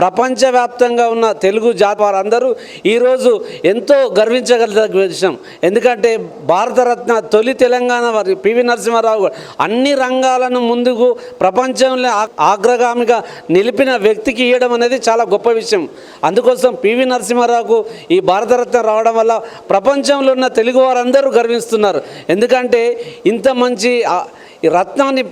ప్రపంచవ్యాప్తంగా ఉన్న తెలుగు జాతి వారందరూ ఈరోజు ఎంతో గర్వించగలిగిన విషయం. ఎందుకంటే భారతరత్న తొలి తెలంగాణ వారి పివి నరసింహారావు అన్ని రంగాలను ముందుకు ప్రపంచంలో ఆ- నిలిపిన వ్యక్తికి ఇవ్వడం అనేది చాలా గొప్ప విషయం. అందుకోసం పివి నరసింహారావుకు ఈ భారతరత్న రావడం వల్ల ప్రపంచంలో ఉన్న తెలుగు వారందరూ గర్విస్తున్నారు. ఎందుకంటే ఇంత మంచి ఈ రత్నాన్ని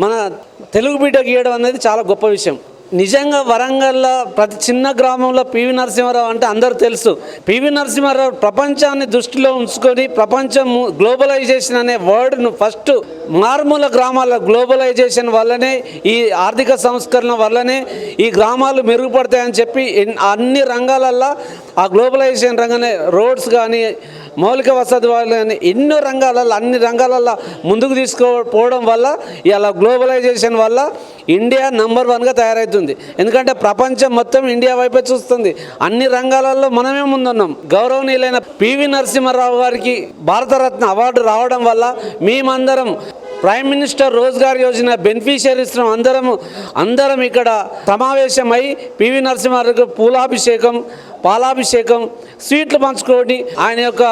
మన తెలుగు బిడ్డకి ఇవ్వడం అనేది చాలా గొప్ప విషయం. నిజంగా వరంగల్లో ప్రతి చిన్న గ్రామంలో పివి నరసింహారావు అంటే అందరూ తెలుసు. పివి నరసింహారావు ప్రపంచాన్ని దృష్టిలో ఉంచుకొని ప్రపంచం గ్లోబలైజేషన్ అనే వర్డ్ను ఫస్ట్ మారుమూల గ్రామాల గ్లోబలైజేషన్ వల్లనే ఈ ఆర్థిక సంస్కరణ వల్లనే ఈ గ్రామాలు మెరుగుపడతాయని చెప్పి అన్ని రంగాలల్లో ఆ గ్లోబలైజేషన్ రంగానే రోడ్స్ కానీ మౌలిక వసతి వాళ్ళని ఎన్నో రంగాలలో అన్ని రంగాలలో ముందుకు తీసుకుపోవడం వల్ల ఇలా గ్లోబలైజేషన్ వల్ల ఇండియా నెంబర్ వన్గా తయారవుతుంది. ఎందుకంటే ప్రపంచం మొత్తం ఇండియా వైపే చూస్తుంది. అన్ని రంగాలలో మనమే ముందున్నాం. గౌరవనీయులైన పివి నరసింహారావు గారికి భారతరత్న అవార్డు రావడం వల్ల మేమందరం prime minister Rozgar Yojana beneficiaries అందరం అందరం ఇక్కడ సమావేశమై పివి నరసింహారావుకు పూలాభిషేకం పాలాభిషేకం స్వీట్లు పంచుకొని ఆయన యొక్క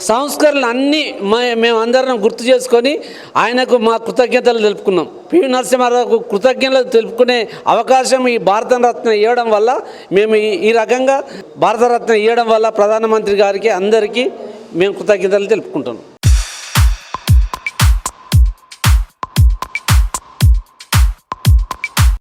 సంస్కరణలు అన్నీ మే- మేమందరం గుర్తు చేసుకొని ఆయనకు మా కృతజ్ఞతలు తెలుపుకున్నాం. పివి నరసింహారావుకు కృతజ్ఞతలు తెలుపుకునే అవకాశం ఈ భారతరత్న ఇవ్వడం వల్ల మేము ఈ ఈ రకంగా భారతరత్న ఇవ్వడం వల్ల ప్రధానమంత్రి గారికి అందరికీ మేము కృతజ్ఞతలు తెలుపుకుంటున్నాం.